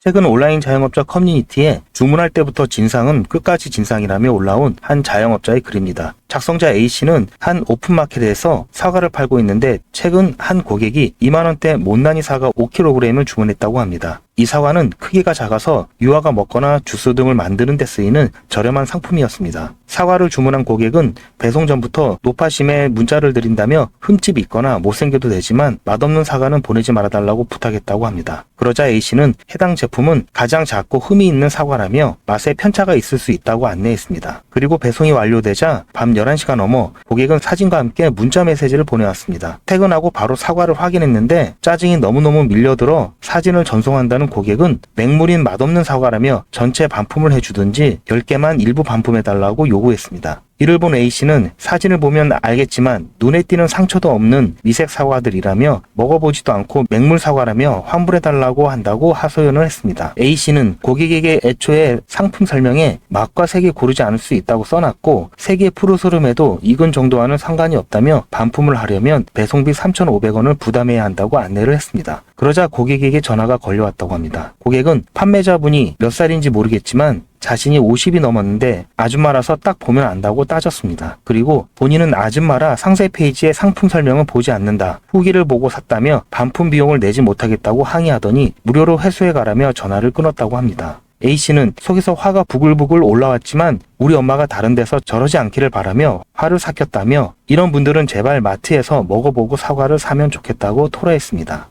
최근 온라인 자영업자 커뮤니티에 주문할 때부터 진상은 끝까지 진상이라며 올라온 한 자영업자의 글입니다. 작성자 A씨는 한 오픈마켓에서 사과를 팔고 있는데 최근 한 고객이 2만원대 못난이 사과 5kg을 주문했다고 합니다. 이 사과는 크기가 작아서 유아가 먹거나 주스 등을 만드는 데 쓰이는 저렴한 상품이었습니다. 사과를 주문한 고객은 배송 전부터 노파심에 문자를 드린다며 흠집이 있거나 못생겨도 되지만 맛없는 사과는 보내지 말아달라고 부탁했다고 합니다. 그러자 A씨는 해당 제품은 가장 작고 흠이 있는 사과라며 맛에 편차가 있을 수 있다고 안내했습니다. 그리고 배송이 완료되자 밤 11시가 넘어 고객은 사진과 함께 문자 메시지를 보내왔습니다. 퇴근하고 바로 사과를 확인했는데 짜증이 너무너무 밀려들어 사진을 전송한다는 고객은 맹물인 맛없는 사과라며 전체 반품을 해주든지 10개만 일부 반품해달라고 요구했습니다. 이를 본 A씨는 사진을 보면 알겠지만 눈에 띄는 상처도 없는 미색 사과들이라며 먹어보지도 않고 맹물 사과라며 환불해달라고 한다고 하소연을 했습니다. A씨는 고객에게 애초에 상품 설명에 맛과 색이 고르지 않을 수 있다고 써놨고 색의 푸르스름에도 익은 정도와는 상관이 없다며 반품을 하려면 배송비 3,500원을 부담해야 한다고 안내를 했습니다. 그러자 고객에게 전화가 걸려왔다고 합니다. 고객은 판매자분이 몇 살인지 모르겠지만 자신이 50이 넘었는데 아줌마라서 딱 보면 안다고 따졌습니다. 그리고 본인은 아줌마라 상세 페이지에 상품 설명을 보지 않는다. 후기를 보고 샀다며 반품 비용을 내지 못하겠다고 항의하더니 무료로 회수해 가라며 전화를 끊었다고 합니다. A씨는 속에서 화가 부글부글 올라왔지만 우리 엄마가 다른 데서 저러지 않기를 바라며 화를 삭혔다며 이런 분들은 제발 마트에서 먹어보고 사과를 사면 좋겠다고 토로했습니다.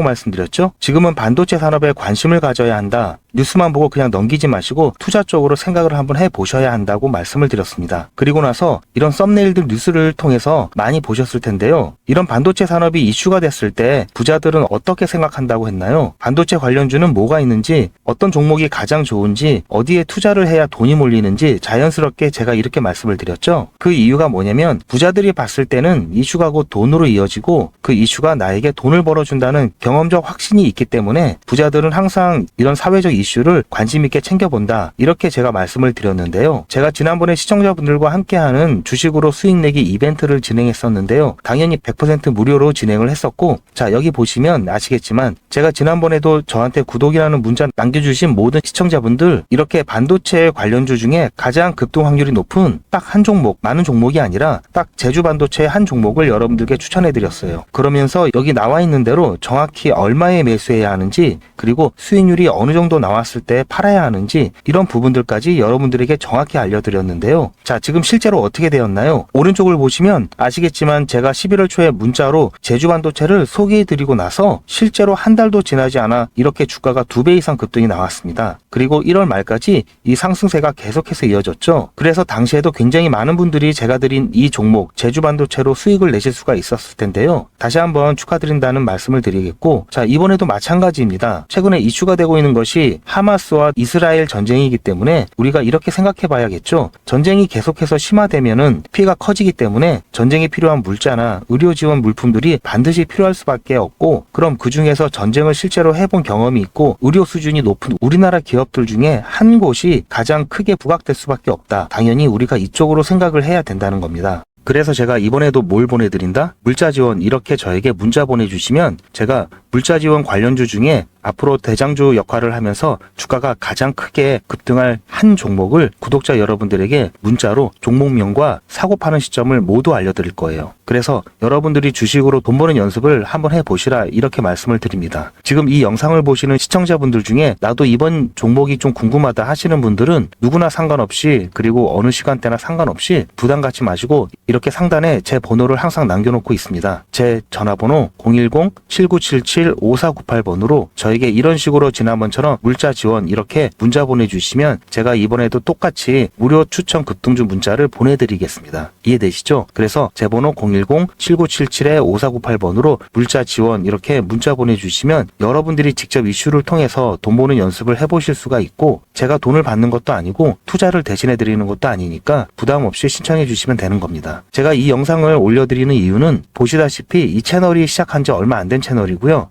말씀드렸죠? 지금은 반도체 산업에 관심을 가져야 한다. 뉴스만 보고 그냥 넘기지 마시고 투자 쪽으로 생각을 한번 해 보셔야 한다고 말씀을 드렸습니다. 그리고 나서 이런 썸네일들 뉴스를 통해서 많이 보셨을 텐데요. 이런 반도체 산업이 이슈가 됐을 때 부자들은 어떻게 생각한다고 했나요? 반도체 관련주는 뭐가 있는지, 어떤 종목이 가장 좋은지, 어디에 투자를 해야 돈이 몰리는지 자연스럽게 제가 이렇게 말씀을 드렸죠. 그 이유가 뭐냐면 부자들이 봤을 때는 이슈가 곧 돈으로 이어지고 그 이슈가 나에게 돈을 벌어준다는 경험적 확신이 있기 때문에 부자들은 항상 이런 사회적 이슈를 관심 있게 챙겨본다. 이렇게 제가 말씀을 드렸는데요. 제가 지난번에 시청자분들과 함께하는 주식으로 수익 내기 이벤트를 진행했었는데요. 당연히 100% 무료로 진행을 했었고, 자, 여기 보시면 아시겠지만, 제가 지난번에도 저한테 구독이라는 문자 남겨주신 모든 시청자분들, 이렇게 반도체 관련주 중에 가장 급등 확률이 높은 딱 한 종목, 많은 종목이 아니라 딱 제주 반도체 한 종목을 여러분들께 추천해드렸어요. 그러면서 여기 나와 있는 대로 정확 히 얼마에 매수해야 하는지, 그리고 수익률이 어느 정도 나왔을 때 팔아야 하는지 이런 부분들까지 여러분들에게 정확히 알려드렸는데요. 자, 지금 실제로 어떻게 되었나요? 오른쪽을 보시면 아시겠지만 제가 11월 초에 문자로 제주 반도체를 소개해드리고 나서 실제로 한 달도 지나지 않아 이렇게 주가가 두 배 이상 급등이 나왔습니다. 그리고 1월 말까지 이 상승세가 계속해서 이어졌죠. 그래서 당시에도 굉장히 많은 분들이 제가 드린 이 종목 제주 반도체로 수익을 내실 수가 있었을 텐데요. 다시 한번 축하드린다는 말씀을 드리겠고 자, 이번에도 마찬가지입니다. 최근에 이슈가 되고 있는 것이 하마스와 이스라엘 전쟁이기 때문에 우리가 이렇게 생각해 봐야겠죠. 전쟁이 계속해서 심화되면은 피해가 커지기 때문에 전쟁에 필요한 물자나 의료 지원 물품들이 반드시 필요할 수밖에 없고 그럼 그 중에서 전쟁을 실제로 해본 경험이 있고 의료 수준이 높은 우리나라 기업들 중에 한 곳이 가장 크게 부각될 수밖에 없다. 당연히 우리가 이쪽으로 생각을 해야 된다는 겁니다. 그래서 제가 이번에도 뭘 보내드린다? 물자 지원 이렇게 저에게 문자 보내주시면 제가 물자 지원 관련주 중에 앞으로 대장주 역할을 하면서 주가가 가장 크게 급등할 한 종목을 구독자 여러분들에게 문자로 종목명과 사고 파는 시점을 모두 알려드릴 거예요. 그래서 여러분들이 주식으로 돈 버는 연습을 한번 해보시라 이렇게 말씀을 드립니다. 지금 이 영상을 보시는 시청자분들 중에 나도 이번 종목이 좀 궁금하다 하시는 분들은 누구나 상관없이 그리고 어느 시간대나 상관없이 부담 갖지 마시고 이렇게 상단에 제 번호를 항상 남겨놓고 있습니다. 제 전화번호 010-7977 7977-5498번으로 저에게 이런 식으로 지난번처럼 물자 지원 이렇게 문자 보내주시면 제가 이번에도 똑같이 무료 추천 급등주 문자를 보내드리겠습니다. 이해되시죠? 그래서 제 번호 010-7977-5498번으로 물자 지원 이렇게 문자 보내주시면 여러분들이 직접 이슈를 통해서 돈 버는 연습을 해보실 수가 있고 제가 돈을 받는 것도 아니고 투자를 대신해 드리는 것도 아니니까 부담 없이 신청해 주시면 되는 겁니다. 제가 이 영상을 올려드리는 이유는 보시다시피 이 채널이 시작한 지 얼마 안 된 채널이고요.